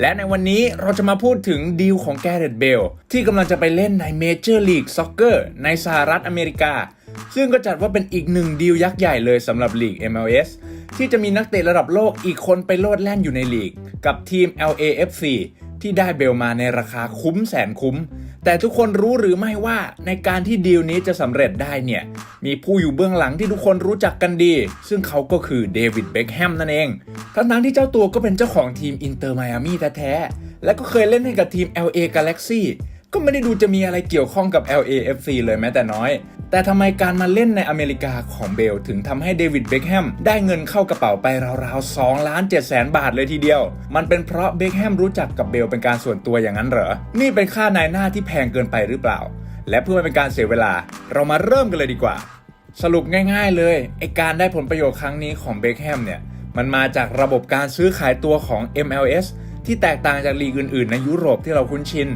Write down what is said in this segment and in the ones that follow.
และในวันนี้เราจะมาพูดถึงดีลของแกเรตเบลที่กำลังจะไปเล่นในเมเจอร์ลีกซ็อกเกอร์ในสหรัฐอเมริกา ซึ่งก็จัดว่าเป็นอีกหนึ่งดีลยักษ์ใหญ่เลยสำหรับลีก MLS ที่จะมีนักเตะระดับโลกอีกคนไปโลดแล่นอยู่ในลีก กับทีม LAFC ที่ได้เบลมาในราคาคุ้มแสนคุ้ม แต่ทุกคนรู้หรือไม่ว่าในการที่ดีลนี้จะสำเร็จได้เนี่ย มีผู้อยู่เบื้องหลังที่ทุกคนรู้จักกันดี ซึ่งเขาก็คือเดวิดเบคแฮมนั่นเอง ทั้งนั้นที่เจ้าตัวก็เป็นเจ้าของทีมอินเตอร์ไมอามี่แท้ๆ และก็เคยเล่นให้กับทีม LA Galaxy ก็ไม่ได้ดูจะมีอะไรเกี่ยวข้องกับ LAFC เลยแม้แต่น้อย แต่ทำไมการมาเล่นในอเมริกาของเบลถึงทำให้เดวิดเบคแฮมได้เงินเข้ากระเป๋าไปราวๆ2ล้าน7แสนบาทเลยทีเดียว มันเป็นเพราะเบคแฮมรู้จักกับเบลเป็นการส่วนตัวอย่างนั้นเหรอ นี่เป็นค่านายหน้าที่แพงเกินไปหรือเปล่า และเพื่อไม่เป็นการเสียเวลา เรามาเริ่มกันเลยดีกว่า สรุปง่ายๆเลยไอการได้ผลประโยชน์ครั้งนี้ของเบคแฮมเนี่ยมันมาจากระบบการซื้อขายตัวของ MLS ที่แตกต่างจากลีกอื่นๆ ในยุโรปที่เราคุ้นชิน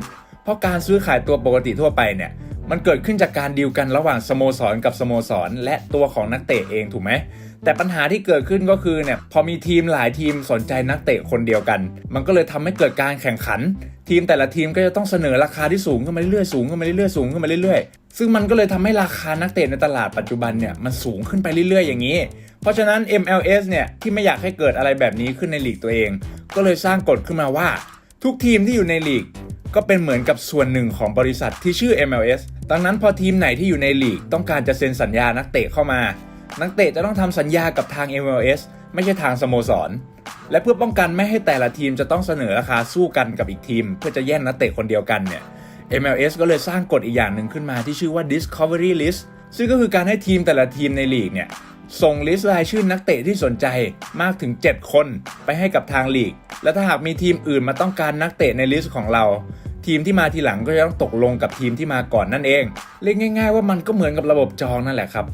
เพราะการซื้อขายตัวปกติทั่วไปเนี่ย มันเกิดขึ้นจากการดีลกันระหว่างสโมสรกับสโมสร และตัวของนักเตะเองถูกไหมแต่ปัญหาที่เกิดขึ้นก็คือเนี่ยพอมีทีมหลายทีมสนใจนักเตะคนเดียวกัน มันก็เลยทำให้เกิดการแข่งขัน ทีมแต่ละทีมก็จะต้องเสนอราคาที่สูงขึ้นมาเรื่อยๆสูงขึ้นมาเรื่อยๆสูงขึ้นมาเรื่อยๆ ซึ่งมันก็เลยทำให้ราคานักเตะในตลาดปัจจุบันเนี่ยมันสูงขึ้นไปเรื่อยๆ อย่างนี้ เพราะฉะนั้น MLS เนี่ยที่ไม่อยากให้เกิดอะไรแบบนี้ขึ้นในลีกตัวเอง ก็เลยสร้างกฎขึ้นมาว่า ทุกทีมที่อยู่ในลีก ก็เป็นเหมือนกับส่วนหนึ่งของบริษัทที่ชื่อ MLS ดังนั้นพอทีมไหนที่อยู่ในลีกต้องการจะเซ็นสัญญานักเตะเข้ามา นักเตะจะต้องทำสัญญากับทาง MLS ไม่ใช่ทางสโมสร และเพื่อป้องกันไม่ให้แต่ละทีมจะต้องเสนอราคาสู้กันกับอีกทีม เพื่อจะแย่งนักเตะคนเดียวกันเนี่ย MLS ก็เลยสร้างกฎอีกอย่างหนึ่งขึ้นมาที่ชื่อว่า Discovery List ซึ่งก็คือการให้ทีมแต่ละทีมในลีกเนี่ย ส่งลิสต์รายชื่อนักเตะที่สนใจมากถึง 7 คนไปให้กับทางลีก และถ้าหากมีทีมอื่นมาต้องการนักเตะในลิสต์ของเรา ทีมที่มาทีหลังก็จะต้องตกลงกับทีมที่มาก่อนนั่นเอง เรียกง่าย ๆ ว่ามันก็เหมือนกับระบบจองนั่นแหละครับ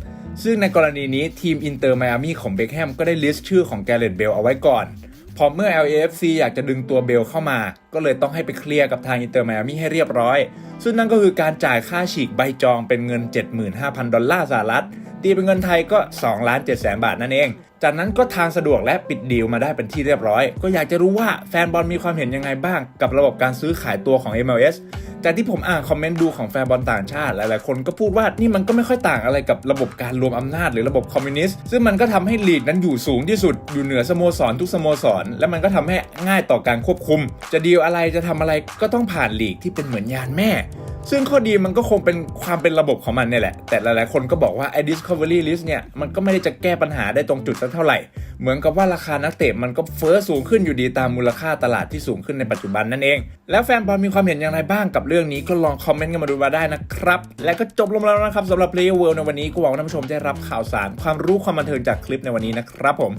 ซึ่งในกรณีนี้ทีมอินเตอร์ไมอามี่ของเบคแฮมก็ได้ลิสต์ชื่อของแกเรตเบลเอาไว้ก่อนพอเมื่อ LAFC อยากจะดึงตัวเบลเข้ามา ก็เลยต้องให้ไปเคลียร์กับทางอินเตอร์ไมอามี่ให้เรียบร้อย ซึ่งนั่นก็คือการจ่ายค่าฉีกใบจองเป็นเงิน 75,000 ดอลลาร์สหรัฐ ตีเป็นเงินไทยก็2ล้าน7แสนบาทนั่นเอง จากนั้นก็ทางสะดวกและปิดดีลมาได้เป็นที่เรียบร้อย ก็อยากจะรู้ว่าแฟนบอลมีความเห็นยังไงบ้าง กับระบบการซื้อขายตัวของ MLS จากที่ผมอ่านคอมเมนต์ดูของแฟนบอลต่างชาติ หลายๆคนก็พูดว่านี่มันก็ไม่ค่อยต่างอะไรกับระบบการรวมอำนาจหรือระบบคอมมิวนิสต์ซึ่งมันก็ทำให้ลีกนั้นอยู่สูงที่สุด อยู่เหนือสโมสรทุกสโมสร และมันก็ทำให้ง่ายต่อการควบคุม จะดีลอะไรจะทำอะไรก็ต้องผ่านลีกที่เป็นเหมือนยานแม่ ซึ่งข้อดีมันก็คงเป็นความเป็นระบบของมันเนี่ยแหละ แต่หลายๆคนก็บอกว่าไอ้ Discovery List เนี่ย มันก็ไม่ได้จะแก้ปัญหาได้ตรงจุดสักเท่าไหร่ เหมือนกับว่าราคานักเตะมันก็เฟ้อสูงขึ้นอยู่ดีตามมูลค่าตลาดที่สูงขึ้นในปัจจุบันนั่นเอง แล้วแฟนบอลมีความเห็นอย่างไรบ้างกับเรื่องนี้ก็ลองคอมเมนต์กันมาดูมาได้นะครับ และก็จบลงแล้วนะครับสำหรับ Player World ในวันนี้ก็หวังว่าท่านผู้ชมได้รับข่าวสาร ความรู้ความบันเทิงจากคลิปในวันนี้นะครับผม